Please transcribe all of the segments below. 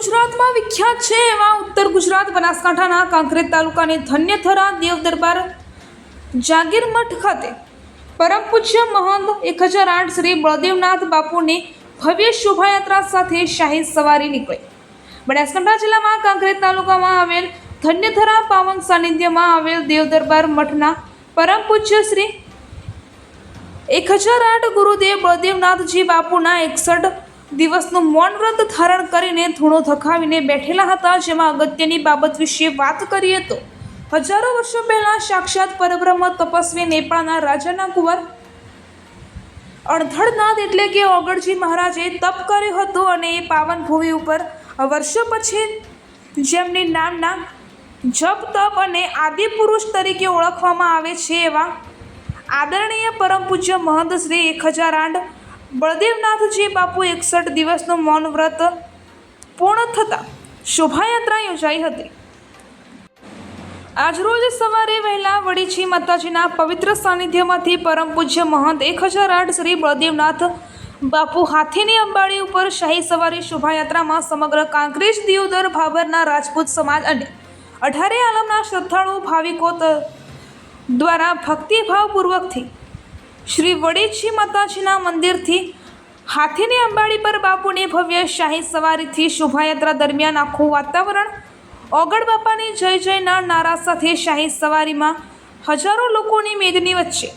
ગુજરાતમાં વિખ્યાત છે એવા ઉત્તર ગુજરાત, બનાસકાંઠાના કાંકરેજ તાલુકાની ધન્યથરા દેવ દરબાર જાગીર મઠ ખાતે પરમ પૂજ્ય મહંત એક હજાર આઠ શ્રી બળદેવનાથ બાપુની ભવ્ય શોભાયાત્રા સાથે શાહી સવારી નીકળી. બનાસકાંઠા જિલ્લામાં કાંકરેજ તાલુકામાં આવેલ ધન્યથરા પાવન સાનિધ્યમાં આવેલ દેવ દરબાર મઠના પરમ પૂજ્ય શ્રી એક હજાર આઠ ગુરુદેવ બળદેવનાથજી બાપુના એકસઠ દિવસનું મૌન વ્રત ધારણ કરીને ધૂણો ધખાવીને બેઠેલા હતા, જેમાં અગત્યની બાબત વિશે વાત કરીએ તો, હજારો વર્ષો પહેલા સાક્ષાત પરબ્રહ્મ તપસ્વી નેપાળના રાજાના કુંવર અણધડનાથ એટલે કે ઓગળજી મહારાજે તપ કર્યું હતું અને એ પાવન ભૂમિ ઉપર વર્ષો પછી જેમની નામના જપ, તપ અને આદિ પુરુષ તરીકે ઓળખવામાં આવે છે એવા આદરણીય પરમ પૂજ્ય મહંત શ્રી એક હજાર આઠ બળદેવનાથજી બાપુ એકસઠ દિવસનું મૌન વ્રત પૂર્ણ થતાં શોભાયાત્રા યોજાઈ હતી. આજરોજ સવારે વહેલા વડીછી માતાજીના પવિત્ર સાનિધ્યમાંથી પરમ પૂજ્ય મહંત એક હજાર આઠ શ્રી બળદેવનાથ બાપુ હાથીની અંબાડી ઉપર શાહી સવારી શોભાયાત્રામાં સમગ્ર કાંકરેજ દિયોદર ભાભરના રાજપૂત સમાજ અને અઢારે આલમના શ્રદ્ધાળુ ભાવિકો દ્વારા ભક્તિભાવપૂર્વકથી શ્રી વડેચી માતાજીના મંદિરથી હાથીની અંબાડી પર બાપુની ભવ્ય શાહી સવારીથી શોભાયાત્રા દરમિયાન આખું વાતાવરણ ઓગળ બાપાની જય જયના નારા સાથે શાહી સવારીમાં હજારો લોકોની મેદની વચ્ચે.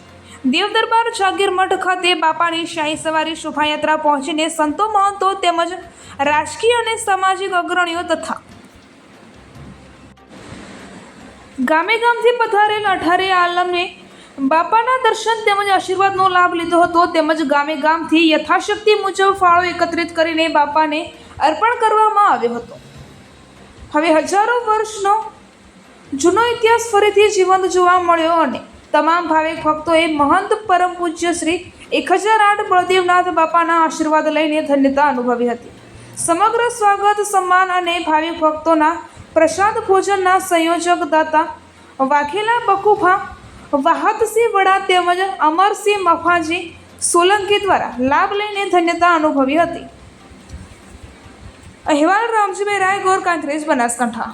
દેવદરબાર જાગીર મઠ ખાતે બાપાની શાહી સવારી શોભાયાત્રા પહોંચીને સંતો, મહંતો તેમજ રાજકીય અને સામાજિક અગ્રણીઓ તથા ગામે ગામથી પધારેલ અઢારે આલમે બાપાના દર્શન તેમજ આશીર્વાદનો લાભ લીધો હતો. તેમજ ગામે ગામથી યથાશક્તિ મુજબ ફાળો એકત્રિત કરીને બાપાને અર્પણ કરવામાં આવ્યો હતો. હવે હજારો વર્ષનો જૂનો ઇતિહાસ ફરીથી જીવંત જોવા મળ્યો અને તમામ ભાવિક ભક્તોએ મહંત પરમ પૂજ્ય શ્રી એક હજાર આઠ બળદેવનાથ બાપાના આશીર્વાદ લઈને ધન્યતા અનુભવી હતી. સમગ્ર સ્વાગત, સન્માન અને ભાવિક ભક્તોના પ્રસાદ ભોજનના સંયોજક દાતા વાઘેલા બકુભા વાહતસિંહ વડા તેમજ અમરસિંહ મફાજી સોલંકી દ્વારા લાભ લઈને ધન્યતા અનુભવી હતી. અહેવાલ, રામજીભાઈ રાયગોર કાંકરેજ બનાસકાંઠા.